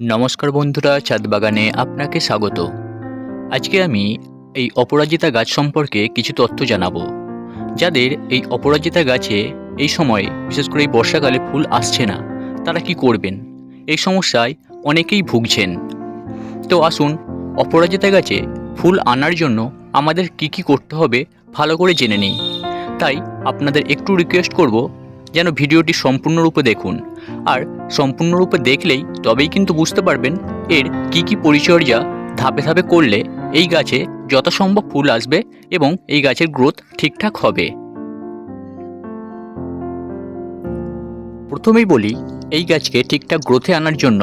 নমস্কার বন্ধুরা, ছাদ বাগানে আপনাকে স্বাগত। আজকে আমি এই অপরাজিতা গাছ সম্পর্কে কিছু তথ্য জানাব। যাদের এই অপরাজিতা গাছে এই সময়, বিশেষ করে এই বর্ষাকালে ফুল আসছে না, তারা কি করবেন? এই সমস্যায় অনেকেই ভুগছেন। তো আসুন, অপরাজিতা গাছে ফুল আনার জন্য আমাদের কি কি করতে হবে ভালো করে জেনে নিই। তাই আপনাদের একটু রিকোয়েস্ট করব, যেন ভিডিওটি সম্পূর্ণরূপে দেখুন। আর সম্পূর্ণরূপে দেখলেই তবেই কিন্তু বুঝতে পারবেন এর কি কি পরিচর্যা ধাপে ধাপে করলে এই গাছে যথাসম্ভব ফুল আসবে এবং এই গাছের গ্রোথ ঠিকঠাক হবে। প্রথমেই বলি, এই গাছকে ঠিকঠাক গ্রোথে আনার জন্য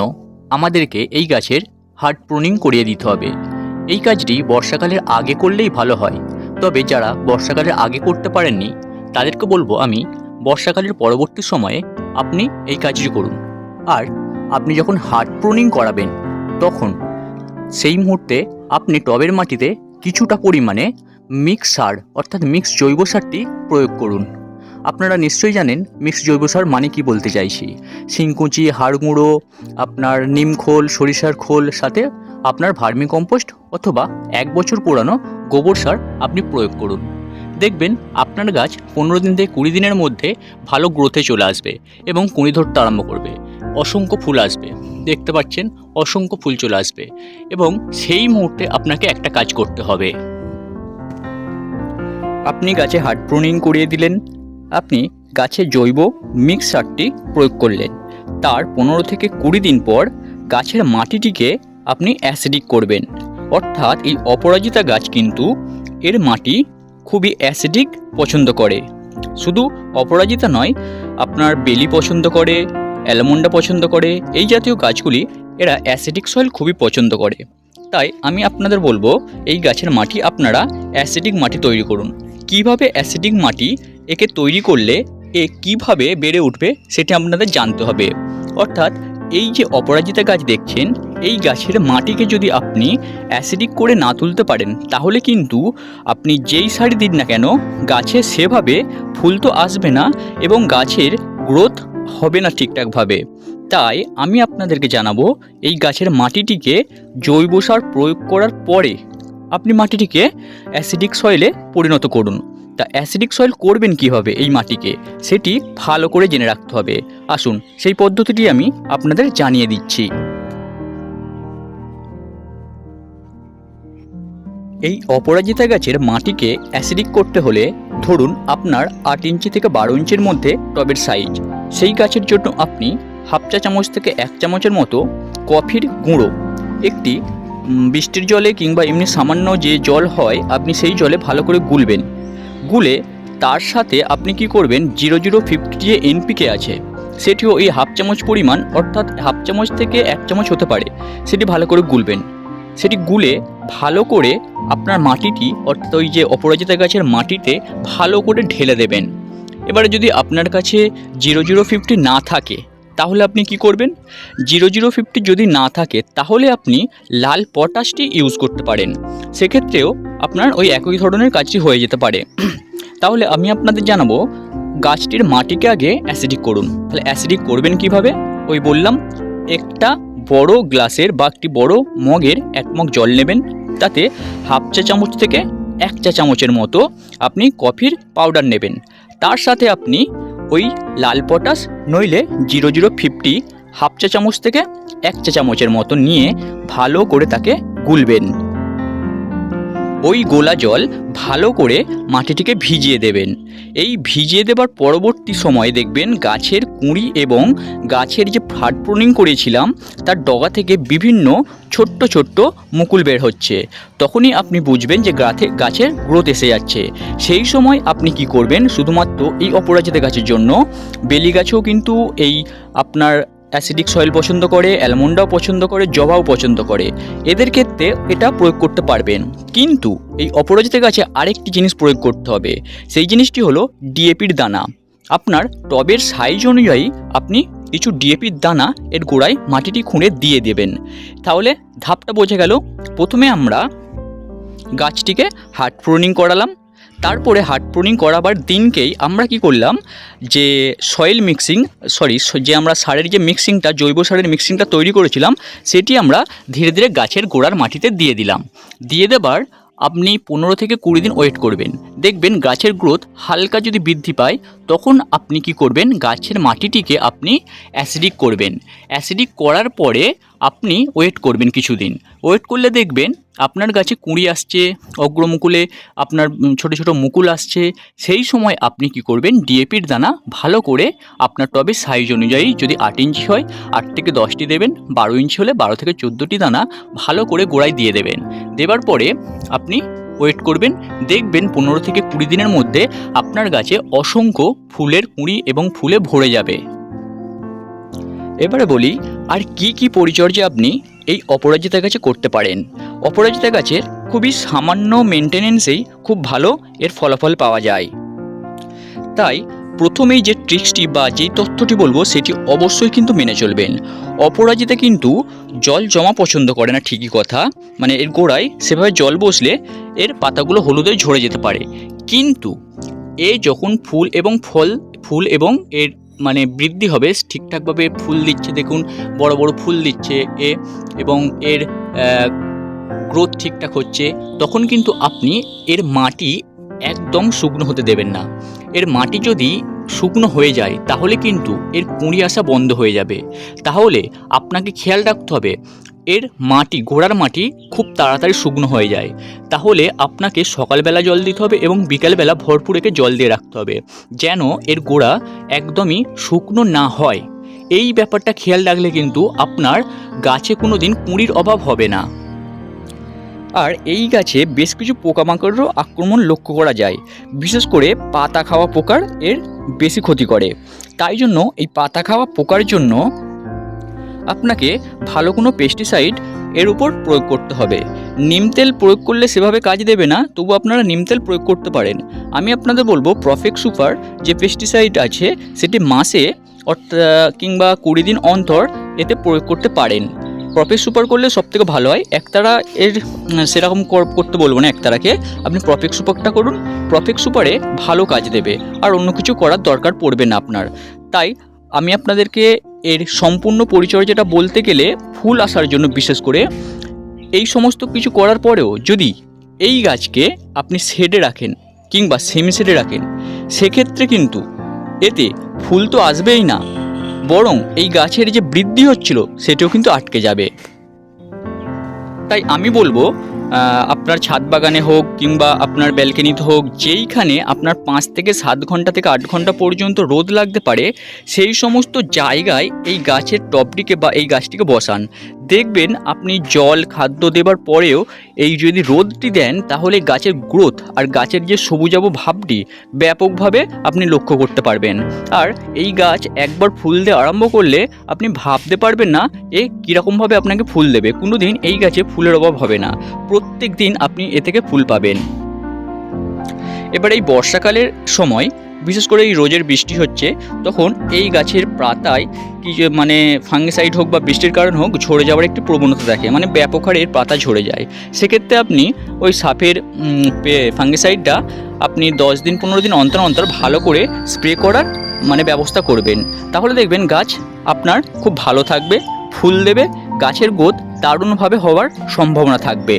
আমাদেরকে এই গাছের হার্ড প্রুনিং করিয়ে দিতে হবে। এই কাজটি বর্ষাকালের আগে করলেই ভালো হয়। তবে যারা বর্ষাকালের আগে করতে পারেননি, তাদেরকে বলব আমি বর্ষাকালের পরবর্তী সময়ে আপনি এই কাজটি করুন। আর আপনি যখন হার্ড প্রুনিং করাবেন, তখন সেই মুহূর্তে আপনি টবের মাটিতে কিছুটা পরিমাণে মিক্স সার, অর্থাৎ মিক্স জৈব সারটি প্রয়োগ করুন। আপনারা নিশ্চয়ই জানেন মিক্স জৈব সার মানে কি বলতে চাইছি। শিংকুচি হাড় গুঁড়ো আপনার নিম খোল, সরিষার খোল, সাথে আপনার ভার্মি কম্পোস্ট অথবা এক বছর পুরানো গোবর সার আপনি প্রয়োগ করুন। দেখবেন আপনার গাছ পনেরো দিন থেকে কুড়ি দিনের মধ্যে ভালো গ্রোথে চলে আসবে এবং কুঁড়ি ধরতে আরম্ভ করবে। অসংখ্য ফুল আসবে। দেখতে পাচ্ছেন, অসংখ্য ফুল চলে আসবে এবং সেই মুহূর্তে আপনাকে একটা কাজ করতে হবে। আপনি গাছে হার্ড প্রুনিং করিয়ে দিলেন, আপনি গাছে জৈব মিক্স সারটি প্রয়োগ করলেন। তার পনেরো থেকে কুড়ি দিন পর গাছের মাটিটিকে আপনি অ্যাসিডিক করবেন। অর্থাৎ এই অপরাজিতা গাছ কিন্তু এর মাটি খুবই অ্যাসিডিক পছন্দ করে। শুধু অপরাজিতা নয়, আপনার বেলি পছন্দ করে, অ্যালমন্ডা পছন্দ করে, এই জাতীয় গাছগুলি এরা অ্যাসিডিক সয়েল খুবই পছন্দ করে। তাই আমি আপনাদের বলব, এই গাছের মাটি আপনারা অ্যাসিডিক মাটি তৈরি করুন। কীভাবে অ্যাসিডিক মাটি একে তৈরি করলে এ কীভাবে বেড়ে উঠবে সেটা আপনাদের জানতে হবে। অর্থাৎ এই যে অপরাজিতা গাছ দেখছেন, এই গাছের মাটিকে যদি আপনি অ্যাসিডিক করে না তুলতে পারেন, তাহলে কিন্তু আপনি যেই সারি দিন না কেন গাছে সেভাবে ফুল তো আসবে না এবং গাছের গ্রোথ হবে না ঠিকঠাকভাবে। তাই আমি আপনাদেরকে জানাব, এই গাছের মাটিটিকে জৈব সার প্রয়োগ করার পরে আপনি মাটিটিকে অ্যাসিডিক সয়েলে পরিণত করুন। তা অ্যাসিডিক সয়েল করবেন কীভাবে এই মাটিকে, সেটি ভালো করে জেনে রাখতে হবে। আসুন, সেই পদ্ধতিটি আমি আপনাদের জানিয়ে দিচ্ছি। এই অপরাজিতা গাছের মাটিকে অ্যাসিডিক করতে হলে ধরুন আপনার আট ইঞ্চি থেকে বারো ইঞ্চির মধ্যে টবের সাইজ। সেই গাছের জন্য আপনি হাফ চা চামচ থেকে এক চামচের মতো কফির গুঁড়ো, একটি বৃষ্টির জলে কিংবা এমনি সামান্য যে জল হয়, আপনি সেই জলে ভালো করে গুলবেন। গুলে তার সাথে আপনি কি করবেন? জিরো জিরো ফিফটি যে এনপিকে আছে, সেটিও এই হাফ চামচ পরিমাণ, অর্থাৎ হাফ চামচ থেকে এক চামচ হতে পারে, সেটি ভালো করে গুলবেন। সেটি গুলে ভালো করে আপনার মাটিটি, অর্থাৎ ওই যে অপরাজিতা গাছের মাটিতে ভালো করে ঢেলে দেবেন। এবারে যদি আপনার কাছে জিরো জিরো ফিফটি না থাকে তাহলে আপনি কি করবেন? জিরো জিরো ফিফটি যদি না থাকে, তাহলে আপনি লাল পটাশটি ইউজ করতে পারেন। সেক্ষেত্রেও আপনার ওই একই ধরনের কাজটি হয়ে যেতে পারে। তাহলে আমি আপনাদের জানাব, গাছটির মাটিকে আগে অ্যাসিডিক করুন। তাহলে অ্যাসিডিক করবেন কীভাবে? ওই বললাম, একটা বড় গ্লাসের বা একটি বড় মগের এক মগ জল নেবেন। তাতে হাফ চা চামচ থেকে এক চা চামচের মতো আপনি কফির পাউডার নেবেন। তার সাথে আপনি ওই লাল পটাশ, নইলে জিরো জিরো ফিফটি, হাফ চা চামচ থেকে এক চা চামচের মতো নিয়ে ভালো করে তাকে গুলবেন। ওই গোলা জল ভালো করে মাটিটিকে ভিজিয়ে দেবেন। এই ভিজিয়ে দেবার পরবর্তী সময়ে দেখবেন গাছের কুঁড়ি এবং গাছের যে ফাট প্রুনিং করেছিলাম, তার ডগা থেকে বিভিন্ন ছোট্ট ছোট্ট মুকুল বের হচ্ছে। তখনই আপনি বুঝবেন যে গাছে গাছের গ্রোথ এসে যাচ্ছে। সেই সময় আপনি কি করবেন? শুধুমাত্র এই অপরাজিতা গাছের জন্য। বেলি গাছেও কিন্তু এই আপনার অ্যাসিডিক সয়েল পছন্দ করে, অ্যালমন্ডাও পছন্দ করে, জবাও পছন্দ করে। এদের ক্ষেত্রে এটা প্রয়োগ করতে পারবেন। কিন্তু এই অপরাজিতা গাছে আরেকটি জিনিস প্রয়োগ করতে হবে। সেই জিনিসটি হলো ডিএপির দানা। আপনার টবের সাইজ অনুযায়ী আপনি কিছু ডিএপির দানা এর গোড়ায় মাটিটি খুঁড়ে দিয়ে দেবেন। তাহলে ধাপটা বোঝা গেল। প্রথমে আমরা গাছটিকে হার্ট প্রুনিং করালাম। তারপরে হার্ড প্রুনিং করাবার দিনকেই আমরা কি করলাম যে সয়েল মিক্সিং সরি যে আমরা সারের যে মিক্সিংটা জৈব সারের মিক্সিংটা তৈরি করেছিলাম, সেটি আমরা ধীরে ধীরে গাছের গোড়ার মাটিতে দিয়ে দিলাম। দিয়ে দেবার আপনি পনেরো থেকে কুড়ি দিন ওয়েট করবেন। দেখবেন গাছের গ্রোথ হালকা যদি বৃদ্ধি পায়, তখন আপনি কি করবেন? গাছের মাটিটিকে আপনি অ্যাসিডিক করবেন। অ্যাসিডিক করার পরে আপনি ওয়েট করবেন কিছুদিন। ওয়েট করলে দেখবেন আপনার গাছে কুঁড়ি আসছে, অগ্রমুকুলে আপনার ছোট ছোট মুকুল আসছে। সেই সময় আপনি কি করবেন? ডিএপির দানা ভালো করে আপনার টবের সাইজ অনুযায়ী যদি আট ইঞ্চি হয়, আট থেকে দশটি দেবেন, বারো ইঞ্চি হলে বারো থেকে চোদ্দোটি দানা ভালো করে গোড়ায় দিয়ে দেবেন। দেবার পরে আপনি ওয়েট করবেন, দেখবেন পনেরো থেকে কুড়ি দিনের মধ্যে আপনার গাছে অসংখ্য ফুলের কুঁড়ি এবং ফুলে ভরে যাবে। এবারে বলি, আর কি কি পরিচর্যা আপনি এই অপরাজিতা গাছে করতে পারেন? অপরাজিতা গাছের খুবই সামান্য মেনটেনেন্সেই খুব ভালো এর ফলাফল পাওয়া যায়। তাই প্রথমেই যে ট্রিক্সটি বা যেই তথ্যটি বলব, সেটি অবশ্যই কিন্তু মেনে চলবেন। অপরাজিতা কিন্তু জল জমা পছন্দ করে না, ঠিকই কথা। মানে এর গোড়ায় সেভাবে জল বসলে এর পাতাগুলো হলুদে ঝরে যেতে পারে। কিন্তু এ যখন ফুল এবং ফল, ফুল এবং এর মানে বৃদ্ধি হবে, ঠিকঠাকভাবে ফুল দিচ্ছে, দেখুন, বড় বড় ফুল দিচ্ছে এ এবং এর গ্রোথ ঠিকঠাক হচ্ছে, তখন কিন্তু আপনি এর মাটি একদম শুকনো হতে দেবেন না। এর মাটি যদি শুকনো হয়ে যায়, তাহলে কিন্তু এর কুঁড়ি আসা বন্ধ হয়ে যাবে। তাহলে আপনাকে খেয়াল রাখতে হবে, এর মাটি গোড়ার মাটি খুব তাড়াতাড়ি শুকনো হয়ে যায়। তাহলে আপনাকে সকালবেলা জল দিতে হবে এবং বিকালবেলা ভরপুর একে জল দিয়ে রাখতে হবে, যেন এর গোড়া একদমই শুকনো না হয়। এই ব্যাপারটা খেয়াল রাখলে কিন্তু আপনার গাছে কোনো দিন কুঁড়ির অভাব হবে না। আর এই গাছে বেশ কিছু পোকামাকড়েরও আক্রমণ লক্ষ্য করা যায়। বিশেষ করে পাতা খাওয়া পোকার এর বেশি ক্ষতি করে। তাই জন্য এই পাতা খাওয়া পোকার জন্য আপনাকে ভালো কোনো পেস্টিসাইড এর উপর প্রয়োগ করতে হবে। নিম তেল প্রয়োগ করলে সেভাবে কাজ দেবে না, তবু আপনারা নিম তেল প্রয়োগ করতে পারেন। আমি আপনাদের বলব প্রফেক্ট সুপার যে পেস্টিসাইড আছে, সেটি মাসে অর্থাৎ কিংবা কুড়ি দিন অন্তর এতে প্রয়োগ করতে পারেন। প্রফেক্ট সুপার করলে সবথেকে ভালো হয়। একতারা এর সেরকম কর- করতে বলব না একতারাকে। আপনি প্রফেক্ট সুপারটা করুন। প্রফেক্ট সুপারে ভালো কাজ দেবে। আর অন্য কিছু করার দরকার পড়বে না আপনার। তাই আমি আপনাদেরকে এর সম্পূর্ণ পরিচর্যাটা বলতে গেলে ফুল আসার জন্য বিশেষ করে এই সমস্ত কিছু করার পরেও যদি এই গাছকে আপনি শেডে রাখেন কিংবা সেমি শেডে রাখেন, সেক্ষেত্রে কিন্তু এতে ফুল তো আসবেই না। বরং এই গাছের যে বৃদ্ধি হচ্ছিল, সেটিও কিন্তু আটকে যাবে। তাই আমি বলব আপনার ছাদ বাগানে হোক কিংবা আপনার ব্যালকনিতে হোক, যেইখানে আপনার পাঁচ থেকে সাত ঘণ্টা থেকে আট ঘণ্টা পর্যন্ত রোদ লাগতে পারে, সেই সমস্ত জায়গায় এই গাছের টপটিকে বা এই গাছটিকে বসান। দেখবেন আপনি জল, খাদ্য দেবার পরেও এই যদি রোদটি দেন, তাহলে গাছের গ্রোথ আর গাছের যে সবুজাব ভাবটি, ব্যাপকভাবে আপনি লক্ষ্য করতে পারবেন। আর এই গাছ একবার ফুল দেওয়া আরম্ভ করলে আপনি ভাবতে পারবেন না এ কীরকমভাবে আপনাকে ফুল দেবে। কোনো দিন এই গাছে ফুলের অভাব হবে না। প্রত্যেক দিন আপনি এ থেকে ফুল পাবেন। এবার এই বর্ষাকালের সময় বিশেষ করে এই রোজের বৃষ্টি হচ্ছে, তখন এই গাছের পাতায় কি মানে ফাঙ্গিসাইড হোক বা বৃষ্টির কারণ হোক ঝরে যাওয়ার একটি প্রবণতা থাকে মানে ব্যাপক হারে এর পাতা ঝরে যায়। সেক্ষেত্রে আপনি ওই সাপের ফাঙ্গিসাইডটা আপনি দশ দিন, পনেরো দিন অন্তর অন্তর ভালো করে স্প্রে করার মানে ব্যবস্থা করবেন। তাহলে দেখবেন গাছ আপনার খুব ভালো থাকবে, ফুল দেবে, গাছের গোদ দারুণভাবে হওয়ার সম্ভাবনা থাকবে।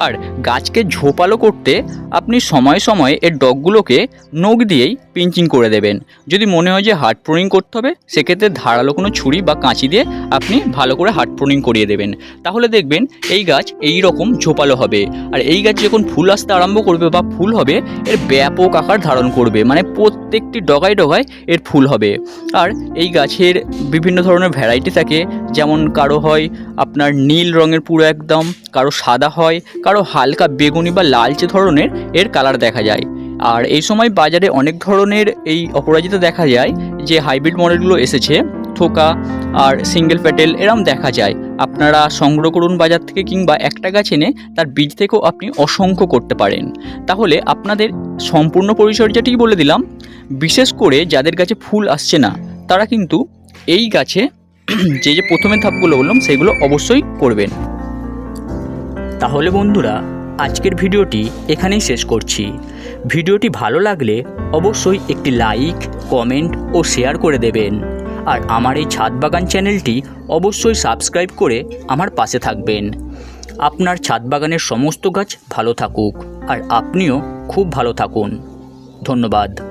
আর গাছকে ঝোপালো করতে আপনি সময় সময় এর ডগগুলোকে নখ দিয়েই পিঞ্চিং করে দেবেন। যদি মনে হয় যে হার্ড প্রুনিং করতে হবে, সেক্ষেত্রে ধারালো কোনো ছুরি বা কাঁচি দিয়ে আপনি ভালো করে হার্ড প্রুনিং করিয়ে দেবেন। তাহলে দেখবেন এই গাছ এই রকম ঝোপালো হবে। আর এই গাছ যখন ফুল আসতে আরম্ভ করবে বা ফুল হবে, এর ব্যাপক আকার ধারণ করবে। মানে প্রত্যেকটি ডগায় ডগায় এর ফুল হবে। আর এই গাছের বিভিন্ন ধরনের ভ্যারাইটি থাকে যেমন কারও হয় আপনার নীল রঙের পুরো একদম, কারও সাদা হয়, কারও হালকা বেগুনি বা লালচে ধরনের এর কালার দেখা যায়। আর এই সময় বাজারে অনেক ধরনের এই অপরাজিতা দেখা যায়, যে হাইব্রিড মডেলগুলো এসেছে, থোকা আর সিঙ্গেল প্যাটেল এরম দেখা যায়। আপনারা সংগ্রহ করুন বাজার থেকে কিংবা একটা গাছ এনে তার বীজ থেকেও আপনি অসংখ্য করতে পারেন। তাহলে আপনাদের সম্পূর্ণ পরিচর্যাটি বলে দিলাম। বিশেষ করে যাদের কাছে ফুল আসছে না, তারা কিন্তু এই গাছে যে যে প্রথমে ধাপগুলো বললাম, সেগুলো অবশ্যই করবেন। তাহলে বন্ধুরা, আজকের ভিডিওটি এখানেই শেষ করছি। ভিডিওটি ভালো লাগলে অবশ্যই একটি লাইক, কমেন্ট ও শেয়ার করে দেবেন। আর আমার এই ছাদ বাগান চ্যানেলটি অবশ্যই সাবস্ক্রাইব করে আমার পাশে থাকবেন। আপনার ছাদ বাগানের সমস্ত গাছ ভালো থাকুক, আর আপনিও খুব ভালো থাকুন। ধন্যবাদ।